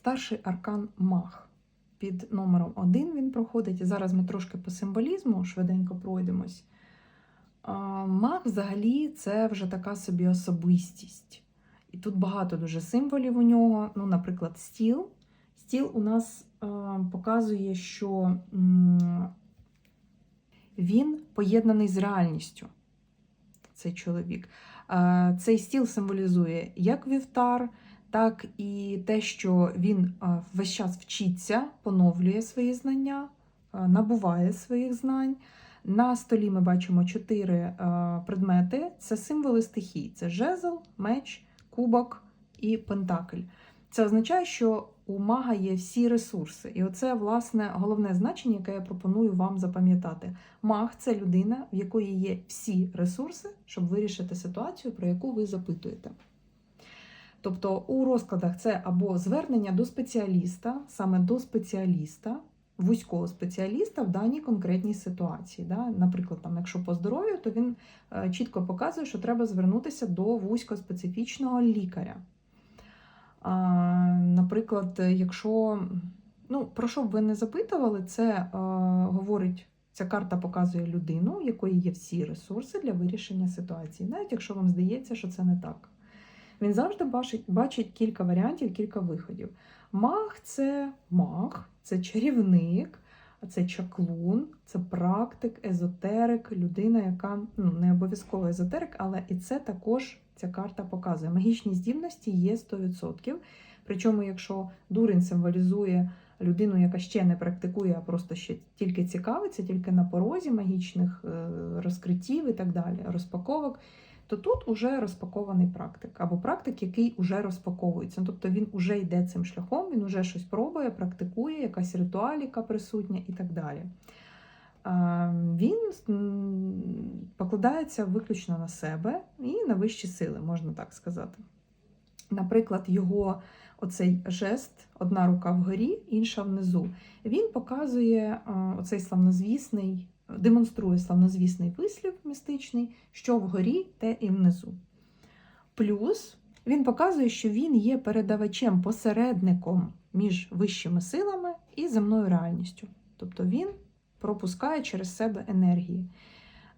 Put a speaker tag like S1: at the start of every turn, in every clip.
S1: Старший аркан Мах. Під номером 1 він проходить. Зараз ми трошки по символізму швиденько пройдемось. Мах взагалі це вже така собі особистість. І тут багато дуже символів у нього. Ну, наприклад, стіл. Стіл у нас показує, що він поєднаний з реальністю. Цей чоловік. Цей стіл символізує як вівтар, так і те, що він е, весь час вчиться, поновлює свої знання, е, набуває своїх знань. На столі ми бачимо чотири е, предмети: це символи стихій: це жезл, меч, кубок і пентакль. Це означає, що у мага є всі ресурси. І оце, власне, головне значення, яке я пропоную вам запам'ятати. Маг це людина, в якої є всі ресурси, щоб вирішити ситуацію, про яку ви запитуєте. Тобто у розкладах це або звернення до спеціаліста, саме до спеціаліста, вузького спеціаліста в даній конкретній ситуації. Да? Наприклад, там, якщо по здоров'ю, то він е, чітко показує, що треба звернутися до вузькоспецифічного лікаря. А, Наприклад, якщо, ну, про що б ви не запитували, це е, говорить, ця карта показує людину, у якої є всі ресурси для вирішення ситуації, навіть якщо вам здається, що це не так. Він завжди бачить, бачить кілька варіантів, кілька виходів. Маг це маг, це чарівник, це чаклун, це практик, езотерик, людина, яка ну, не обов'язково езотерик, але і це також ця карта показує. Магічні здібності є 100%. Причому, якщо дурень символізує людину, яка ще не практикує, а просто ще тільки цікавиться, тільки на порозі магічних е, розкриттів і так далі, розпаковок, то тут уже розпакований практик, або практик, який уже розпаковується. Тобто він уже йде цим шляхом, він уже щось пробує, практикує, якась ритуаліка присутня і так далі. Він покладається виключно на себе і на вищі сили, можна так сказати. Наприклад, його оцей жест, одна рука вгорі, інша внизу. Він показує оцей славнозвісний, демонструє славнозвісний вислів містичний, що вгорі, те і внизу. Плюс він показує, що він є передавачем, посередником між вищими силами і земною реальністю. Тобто він пропускає через себе енергії.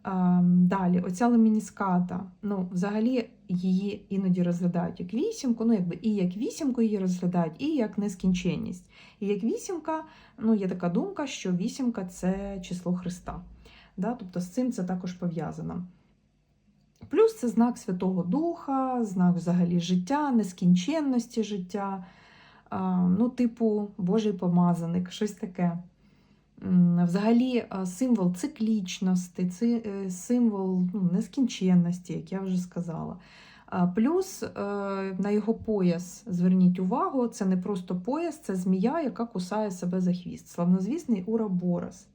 S1: А, Далі, оця лемініската, ну, взагалі її іноді розглядають як вісімку, ну, якби і як вісімку її розглядають, і як нескінченність. І як вісімка, ну, є така думка, що вісімка це число Христа. Да? Тобто з цим це також пов'язано. Плюс це знак Святого Духа, знак взагалі життя, нескінченності життя, ну, типу Божий помазаник, щось таке. Взагалі, символ циклічності, е, символ ну, нескінченності, як я вже сказала. Плюс е, на його пояс зверніть увагу, це не просто пояс, це змія, яка кусає себе за хвіст. Славнозвісний Ураборос.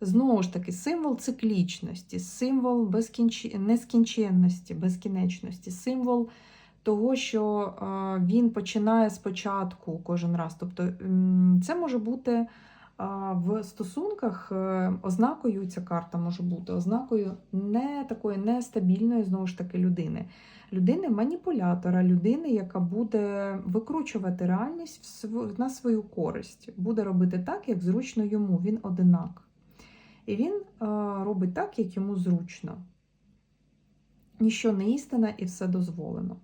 S1: Знову ж таки, символ циклічності, символ безкінч... нескінченності, безкінечності, символ того, що е, він починає спочатку кожен раз. Тобто це може бути в стосунках е, ознакою ця карта може бути ознакою не такої нестабільної знову ж таки людини. Людини маніпулятора, людини, яка буде викручувати реальність на свою користь, буде робити так, як зручно йому. Він одинак. І він е, робить так, як йому зручно. Ніщо не істина і все дозволено.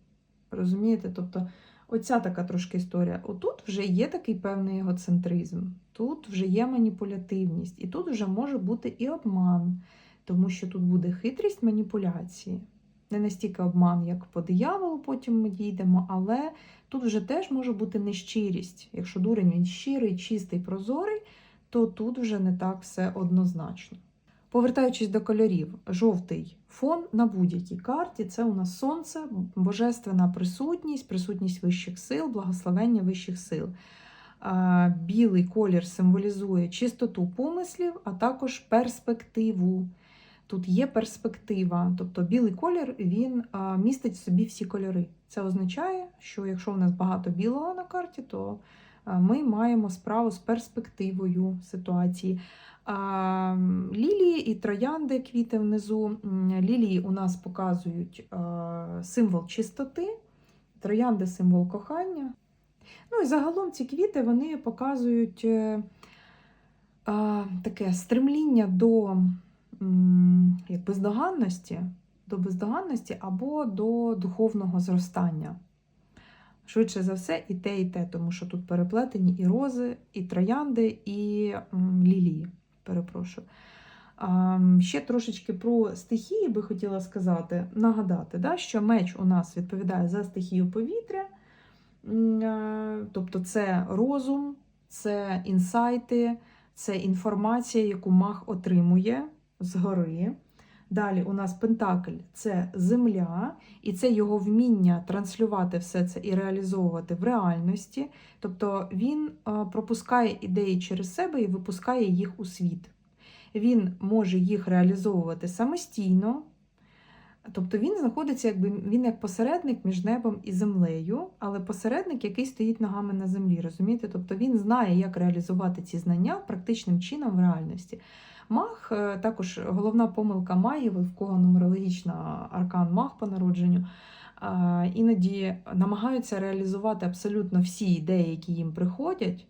S1: Розумієте? Тобто, оця така трошки історія. Отут вже є такий певний егоцентризм, тут вже є маніпулятивність, і тут вже може бути і обман, тому що тут буде хитрість маніпуляції. Не настільки обман, як по дияволу, потім ми дійдемо, але тут вже теж може бути нещирість. Якщо дурень він щирий, чистий, прозорий, то тут вже не так все однозначно. Повертаючись до кольорів, жовтий фон на будь-якій карті це у нас сонце, божественна присутність, присутність вищих сил, благословення вищих сил. Білий колір символізує чистоту помислів, а також перспективу. Тут є перспектива, тобто білий колір він містить в собі всі кольори. Це означає, що якщо у нас багато білого на карті, то ми маємо справу з перспективою ситуації. Лілії і троянди, квіти внизу. Лілії у нас показують символ чистоти, троянди символ кохання. Ну і загалом ці квіти вони показують е, а, таке стремління до як бездоганності, до бездоганності або до духовного зростання. Швидше за все, і те, і те, тому що тут переплетені і рози, і троянди, і лілії. Перепрошую. Ще трошечки про стихії би хотіла сказати, нагадати, да, що меч у нас відповідає за стихію повітря. Е, Тобто це розум, це інсайти, це інформація, яку маг отримує згори. Далі у нас Пентакль це земля, і це його вміння транслювати все це і реалізовувати в реальності. Тобто він е, пропускає ідеї через себе і випускає їх у світ. Він може їх реалізовувати самостійно. Тобто він знаходиться, якби він як посередник між небом і землею, але посередник, який стоїть ногами на землі, розумієте? Тобто він знає, як реалізувати ці знання практичним чином в реальності. Маг, е, також головна помилка магів, в кого нумерологічна аркан маг по народженню, іноді намагаються реалізувати абсолютно всі ідеї, які їм приходять,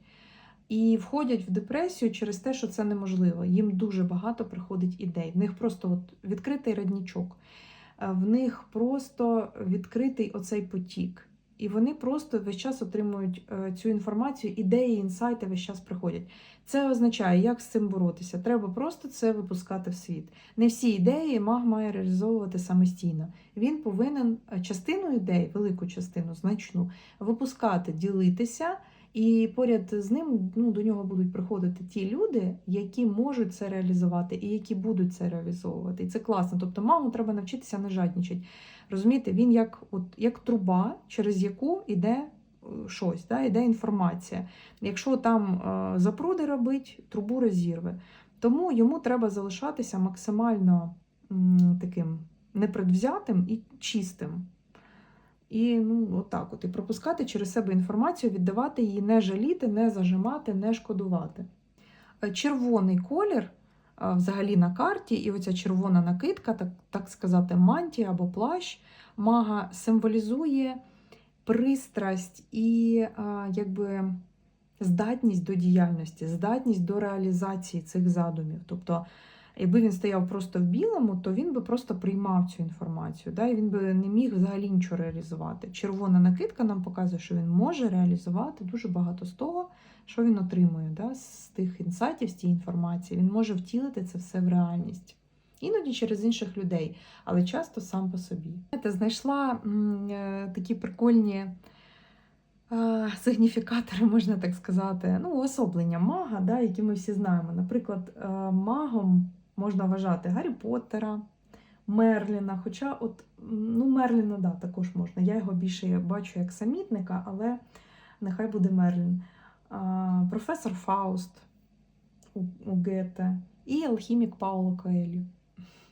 S1: і входять в депресію через те, що це неможливо. Їм дуже багато приходить ідей. В них просто от відкритий роднічок, Е, в них просто відкритий оцей потік. І вони просто весь час отримують е, цю інформацію, ідеї, інсайти весь час приходять. Це означає, як з цим боротися. Треба просто це випускати в світ. Не всі ідеї маг має реалізовувати самостійно. Він повинен е, частину ідей, велику частину, значну, випускати, ділитися. І поряд з ним ну, до нього будуть приходити ті люди, які можуть це реалізувати і які будуть це реалізовувати. І це класно. Тобто маму треба навчитися не жаднічати. Розумієте, він як от, як труба, через яку йде е, щось, да, йде інформація. Якщо там е, запруди робить, трубу розірве. Тому йому треба залишатися максимально м, таким непредвзятим і чистим. І ну, отак от, і пропускати через себе інформацію, віддавати її, не жаліти, не зажимати, не шкодувати. Е, Червоний колір взагалі на карті, і оця червона накидка, так, так сказати, мантія або плащ мага символізує пристрасть і а, якби здатність до діяльності, здатність до реалізації цих задумів. Тобто, якби він стояв просто в білому, то він би просто приймав цю інформацію, да, і він би не міг взагалі нічого реалізувати. Червона накидка нам показує, що він може реалізувати дуже багато з того, що він отримує, да, з тих інсайтів, з тієї інформації. Він може втілити це все в реальність. Іноді через інших людей, але часто сам по собі. Знаєте, знайшла е, такі прикольні сигніфікатори, можна так сказати, ну, уособлення мага, да, які ми всі знаємо. Наприклад, е, магом можна вважати Гаррі Поттера, Мерліна. Хоча, от, ну, Мерліна, да, також можна. Я його більше бачу як самітника, але нехай буде Мерлін. А, професор Фауст у, у Гете і алхімік Пауло Коелю.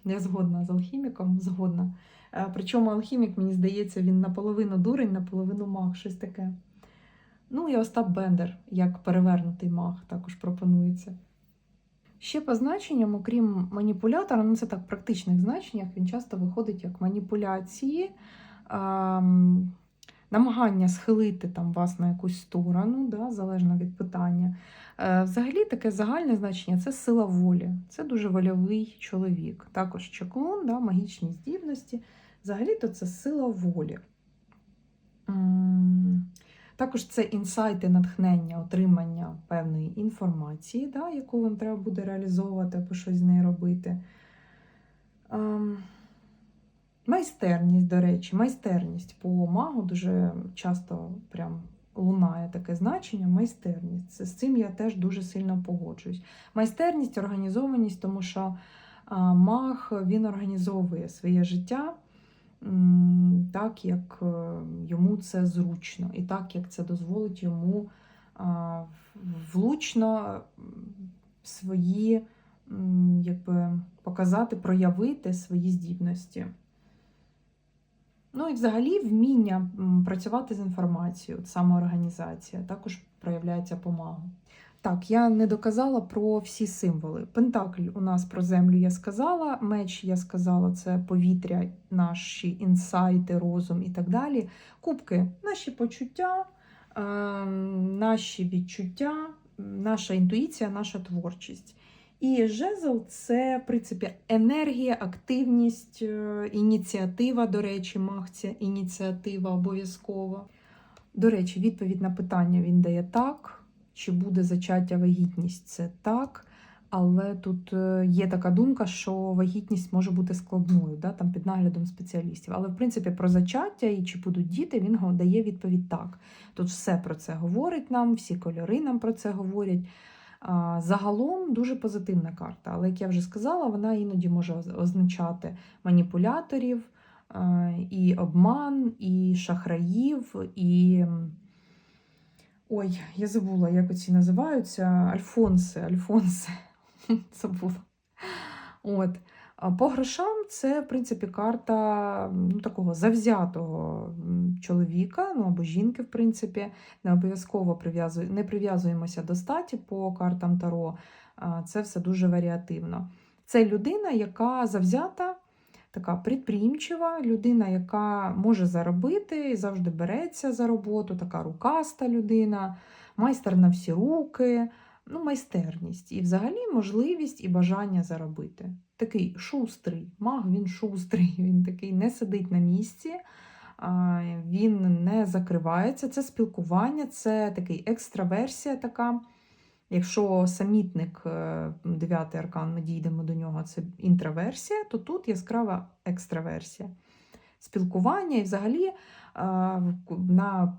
S1: Я згодна з алхіміком, згодна. Е, Причому алхімік, мені здається, він наполовину дурень, наполовину маг, щось таке. Ну і Остап Бендер, як перевернутий маг, також пропонується. Ще по значенням, окрім маніпулятора, ну це так, в практичних значеннях, він часто виходить як маніпуляції, ем, намагання схилити там вас на якусь сторону, да, залежно від питання. Е, Взагалі таке загальне значення це сила волі. Це дуже вольовий чоловік. Також чаклун, да, магічні здібності. Взагалі-то це сила волі. М, Також це інсайти, натхнення, отримання певної інформації, да, яку вам треба буде реалізовувати або щось з нею робити. Ем, Майстерність, до речі, майстерність по магу дуже часто прям лунає таке значення. Майстерність. З цим я теж дуже сильно погоджуюсь. Майстерність, організованість, тому що а, маг він організовує своє життя так, як е, йому це зручно, і так, як це дозволить йому влучно свої якби, показати, проявити свої здібності. Ну і взагалі вміння працювати з інформацією, самоорганізація, також проявляється по магу. Так, я не доказала про всі символи. Пентакль у нас про землю я сказала, меч я сказала, це повітря, наші інсайти, розум і так далі. Кубки наші почуття, ем, наші відчуття, наша інтуїція, наша творчість. І жезл це, в принципі, енергія, активність, е, ініціатива, до речі, мах це ініціатива обов'язково. До речі, відповідь на питання він дає так. Чи буде зачаття вагітність? Це так. Але тут е, є така думка, що вагітність може бути складною, да, там під наглядом спеціалістів. Але в принципі про зачаття і чи будуть діти, він дає відповідь так. Тут все про це говорить нам, всі кольори нам про це говорять. Загалом дуже позитивна карта, але як я вже сказала, вона іноді може означати маніпуляторів, е, і обман, і шахраїв, і. Ой, я забула, як оці називаються. Альфонси, Альфонси. Забула. От. По грошам це, в принципі, карта ну, такого завзятого чоловіка, ну або жінки, в принципі, не обов'язково прив'язує, не прив'язуємося до статі по картам Таро. Це все дуже варіативно. Це людина, яка завзята, така предприємчива, людина, яка може заробити завжди береться за роботу, така рукаста людина, майстер на всі руки, ну, майстерність і взагалі можливість і бажання заробити. Такий шустрий, маг він шустрий, він такий не сидить на місці, він не закривається. Це спілкування, це такий екстраверсія така. Якщо самітник, е, дев'ятий аркан, ми дійдемо до нього, це інтроверсія, то тут яскрава екстраверсія. Спілкування і взагалі е, на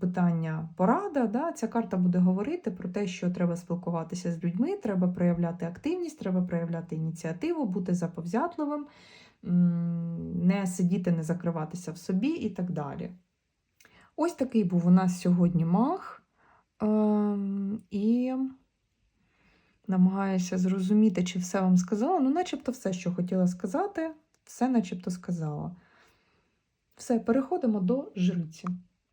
S1: питання порада, да, ця карта буде говорити про те, що треба спілкуватися з людьми, треба проявляти активність, треба проявляти ініціативу, бути заповзятливим, не сидіти, не закриватися в собі і так далі. Ось такий був у нас сьогодні маг. Ем, і намагаюся зрозуміти, чи все вам сказала. Ну, начебто все, що хотіла сказати, все начебто сказала. Все, переходимо до жриці.